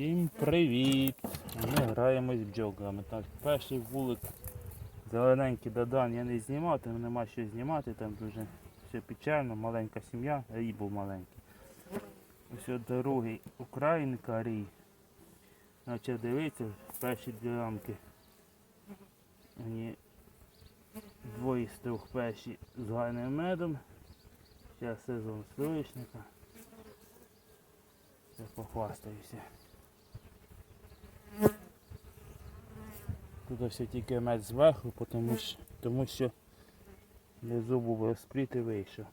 Всім привіт! Ми граємо з бджолками. Так, перший вулик зелененький додан я не знімав, там нема що знімати, там дуже все печально, маленька сім'я, і був маленький. Ось другий українка рій. Почав дивитися, перші дві рамки. Вони двоє з трьох перші з гарним медом. Зараз сезон. Я похвастаюся. Тут все тільки мед зверху, тому що, тому що внизу був розпліт і вийшов.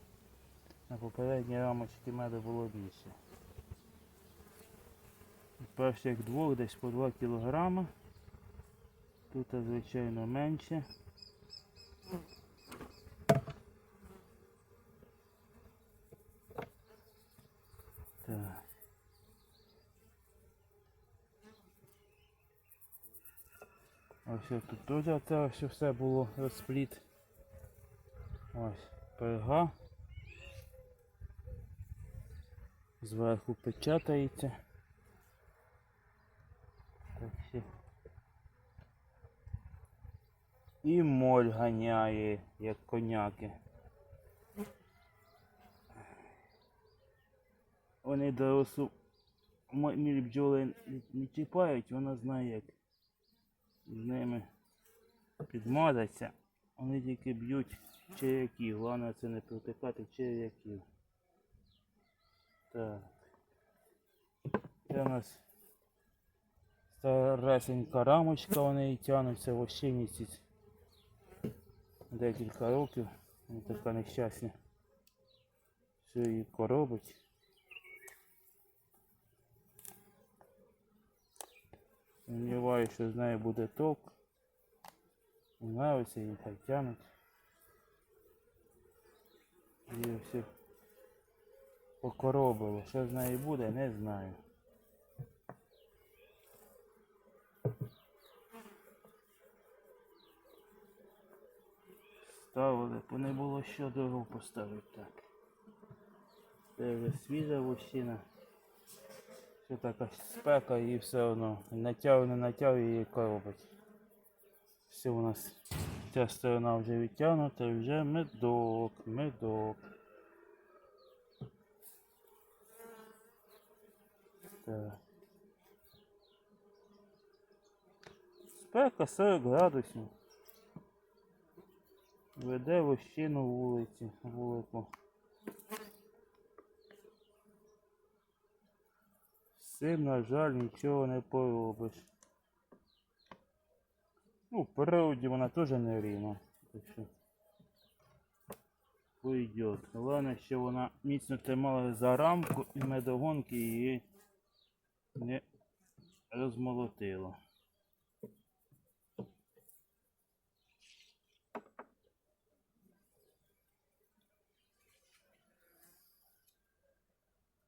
На попередній рамочці меду було більше. Перших двох десь по 2 кг. Тут звичайно менше. От тут теж це ось все було розпліт. Ось перга. Зверху печатається. Так ще. І моль ганяє, як коняки. Вони дорослу милі бджоли не- чіпають, вона знає як ними підмазаться. Вони тільки б'ють черв'яків. Головне це не протикати черв'яків. Так. Це у нас старесенька рамочка, вони її тягнуться в ощинниці декілька років. Вона така нещасна. Все її коробить. Сумніваюся, що з нею буде ток. Нравиться їй хай тянуть. І все покоробило. Що з нею буде, не знаю. Ставили, бо не було що дорогу поставити так. Це вже свіжа вощина. Все така спека і все одно. Натяг, не натяг її коробить. Все у нас ця сторона вже відтягнута, і вже медок, медок. Так. Спека 40 градусів. Веде вощину вулиці, вулику. Цим, на жаль, нічого не поробиш. Ну, в природі вона теж не рівна. Пойдет. Головне, що вона міцно тримала за рамку і медогонки її не розмолотило.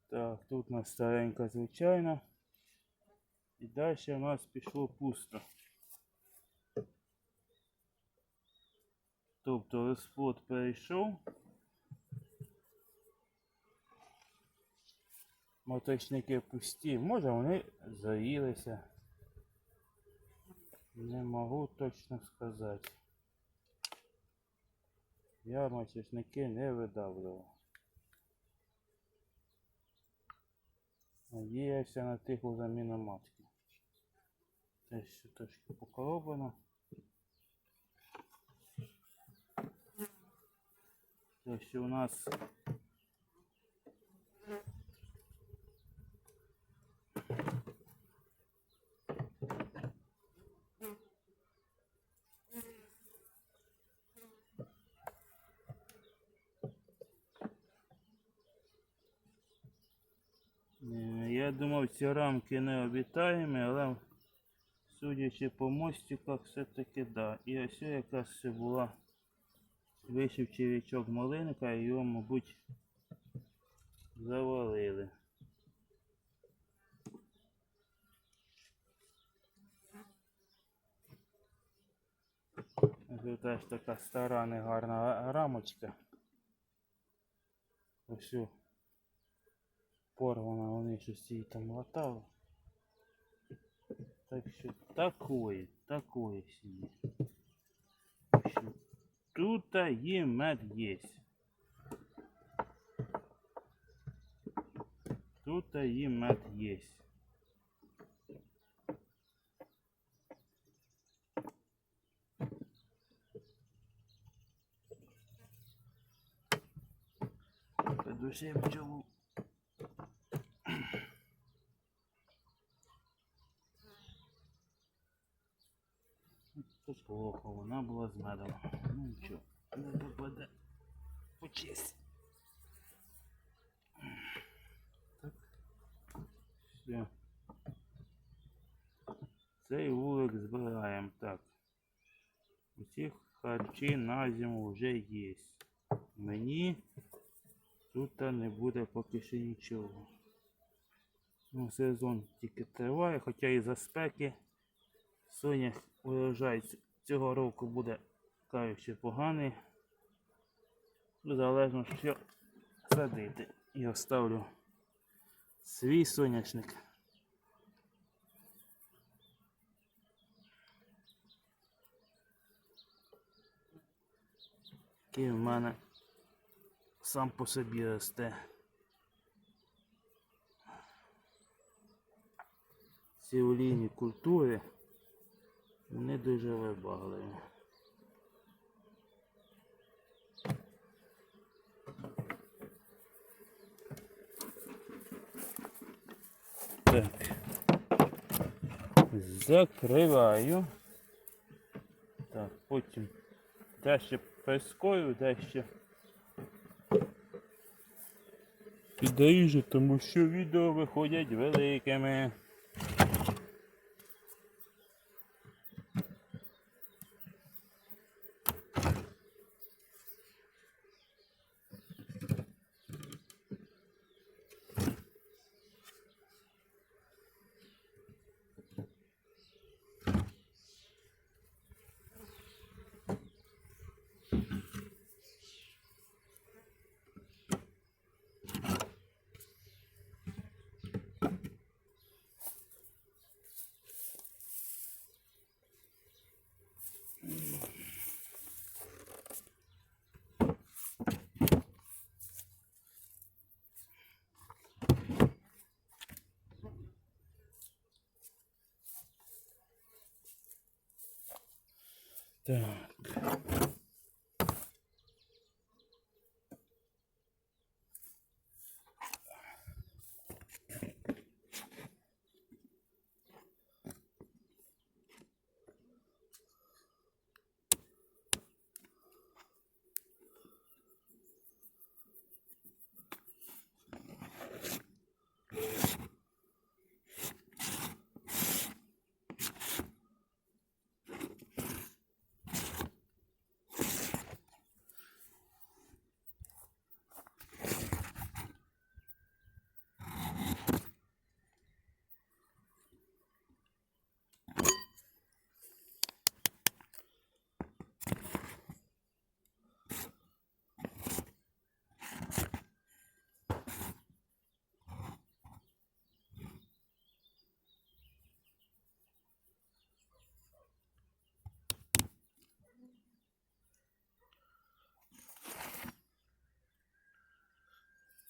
Так, тут у нас старенька звичайна. І далі у нас пішло пусто. Тобто розплод перейшов. Моточники пусті. Може вони заїлися. Не можу точно сказати. Я моточники не видавлював. Надіявся на тиху заміну матки. Це ще трошки покороблено. Те, що у нас Е, Я думав, ці рамки не обітаємі, але судячи по мостиках, все-таки да. І ось якраз ще була вийшов червячок малинка і його, мабуть, завалили. Тут теж така стара негарна рамочка. Ось. о, порвана, вони щось її там латали. Так що такое, такое себе. Так що Тут є мед є. Тут є мед є. Придушив пчелу. Ж плохо, вона була з медом. Ну нічого, не попаде по честь. Так. Все. Цей вулик збираємо. Так. Усі харчі на зиму вже є. Мені тут не буде поки що нічого. Ну, сезон тільки триває, хоча і за спеки. Соня урожай цього року буде кажучи поганий. Ну, Залежно, що садити. І оставлю свій соняшник. Який в мене сам по собі росте. Ці олійні культури вони дуже вибагливі. Так. Закриваю. Так, потім дещо прискорю, дещо підріжу, тому що відео виходять великими. Так.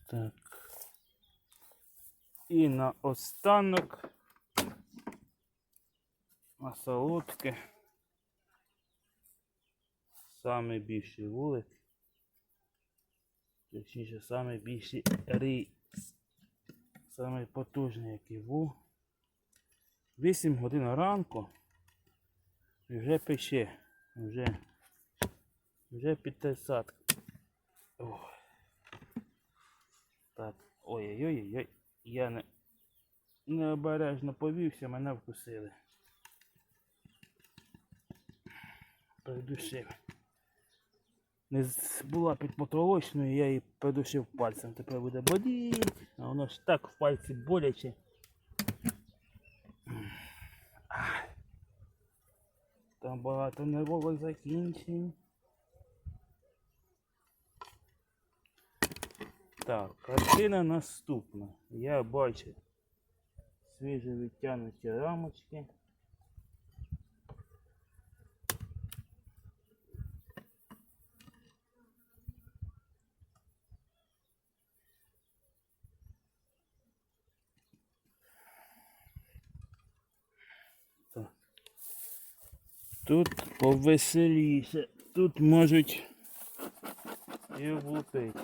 Так. І на останок на солодке. Самий більший вулик. Точніше, самий більший рейс. Самий потужний, який був. 8 годин ранку. Вже пече. Вже, вже під тридцятку. Так, ой-ой-ой, я не, необережно повівся, мене вкусили. Придушив. Не була під потолочною, я її придушив пальцем. Тепер буде боліть, а воно ж так в пальці боляче. Там багато нервових закінчень. Так, картина наступна. Я бачу свіжі відтягнуті рамочки. Тут повеселіше, тут можуть і влупити.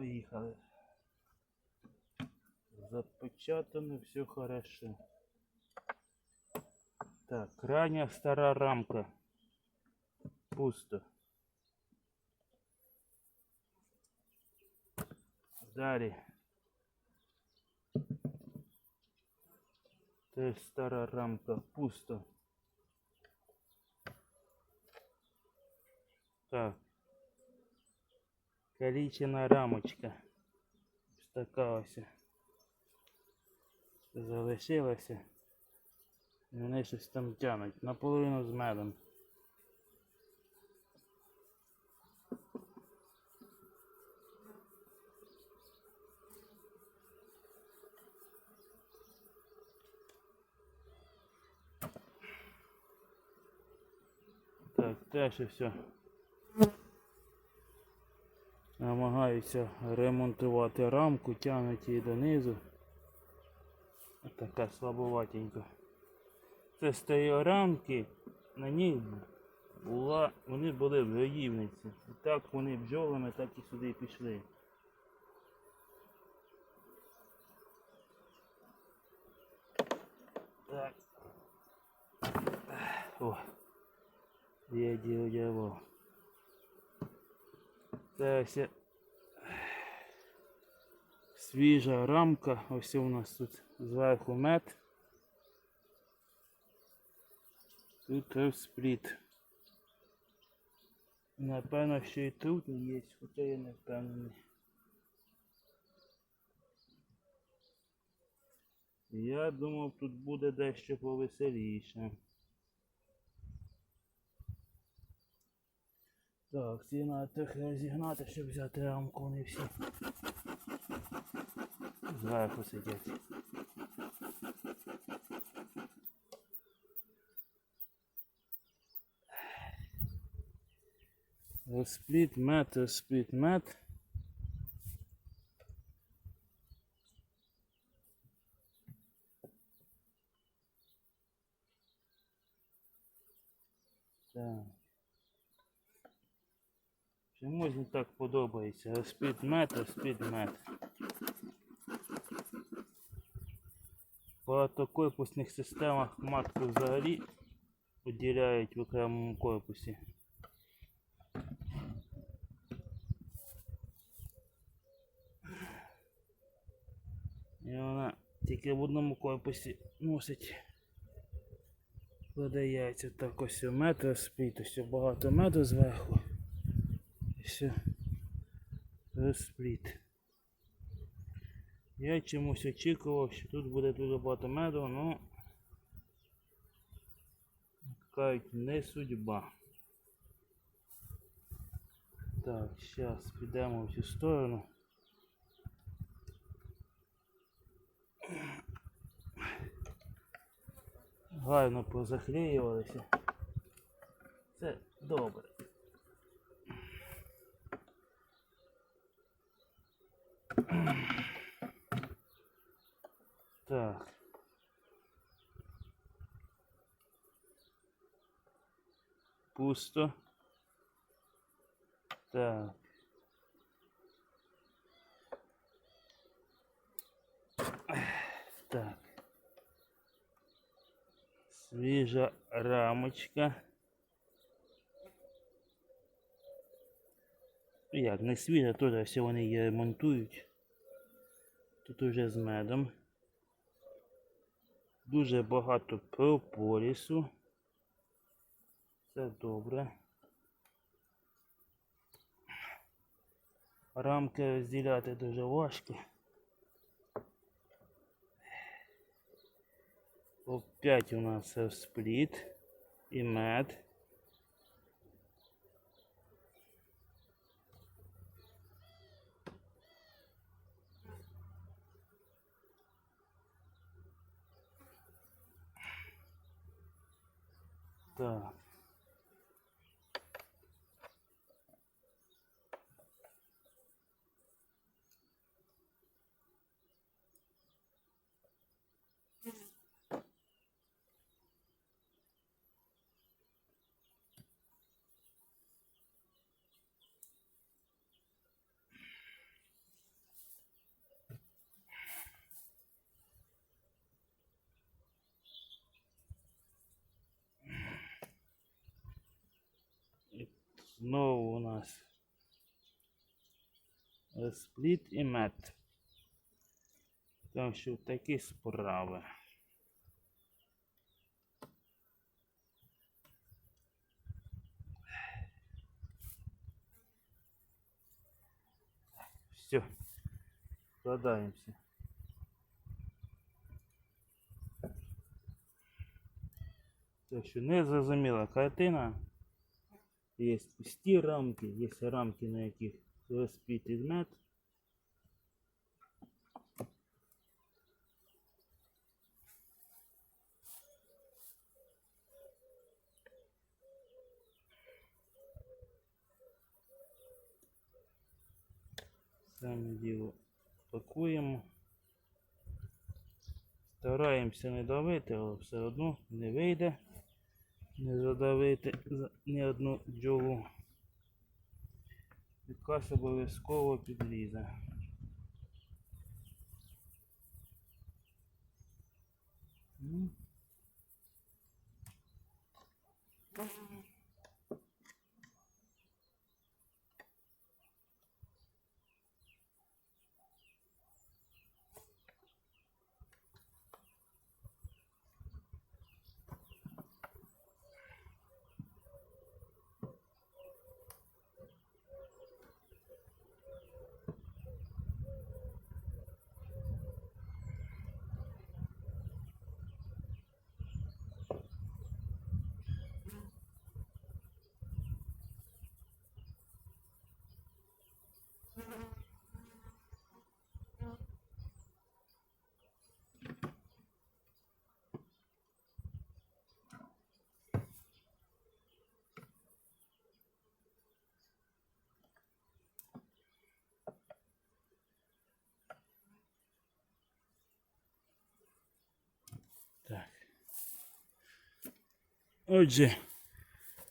Поїхали. Запечатано, все хорошо. Так, крайня стара рамка. Пусто. Далі. Теж стара рамка. Пусто. Так. Калічена рамочка. Ось така ось. Залишилася. Вони щось там тянуть. Наполовину з медом. Так, теж все. Намагаюся ремонтувати рамку, тягнуть її донизу. Така слабоватенька. Це з тієї рамки на ній була, вони були в гаївниці. І так вони бджолами, так і сюди пішли. Так. О. Я діло. Це свіжа рамка. Ось у нас тут зверху мед. Тут спліт. Напевно, що і тут є, хоча я не впевнений. Я думав, тут буде дещо повеселіше. Так, ці треба трохи розігнати, щоб взяти рамку, вони всі. Зверху сидять. Розпліт мед, розпліт мед. Так. Чомусь не так подобається. Розпліт мед. В багатокорпусних системах матку взагалі поділяють в окремому корпусі. І вона тільки в одному корпусі носить. Яйця так ось мед розпліт, ось багато меду зверху. Все розпліт. Я чомусь очікував, що тут буде дуже багато меду, ну кажуть, не судьба. Так, зараз підемо в цю сторону. Гарно позаклеювалися. Це добре. Так. Пусто. Так. Так. Свіжа рамочка. Ну, Як, не свіжа, теж все вони її ремонтують. Тут уже з медом. дуже багато пропорісу. Це добре. Рамки розділяти дуже важко. Опять у нас спліт і мед. Так. І знову у нас спліт і мед. Так що такі справи. Все, вкладаємося. Так що незрозуміла картина. Є пусті рамки, є рамки, на яких розпіт мед. Саме діло пакуємо. Стараємося не давити, але все одно не вийде не задавити ні одну джолу. Підказ обов'язково підлізе. М. Отже,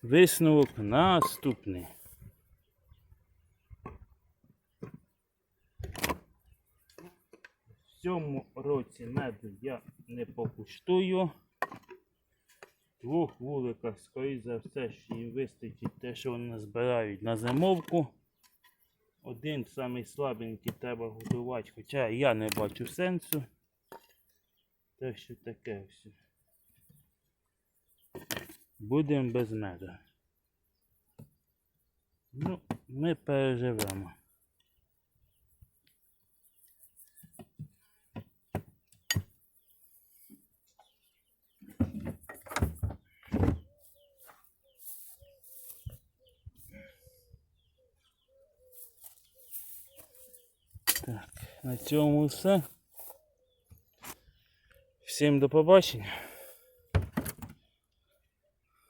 висновок наступний. В цьому році меду я не покуштую. Двох вуликах, скоріш за все, що їм вистачить те, що вони збирають на зимовку. Один самий слабенький треба годувати, хоча я не бачу сенсу. Те, що таке все. Будемо без меду. Ну, ми переживемо. Так, на цьому все. Всім до побачення.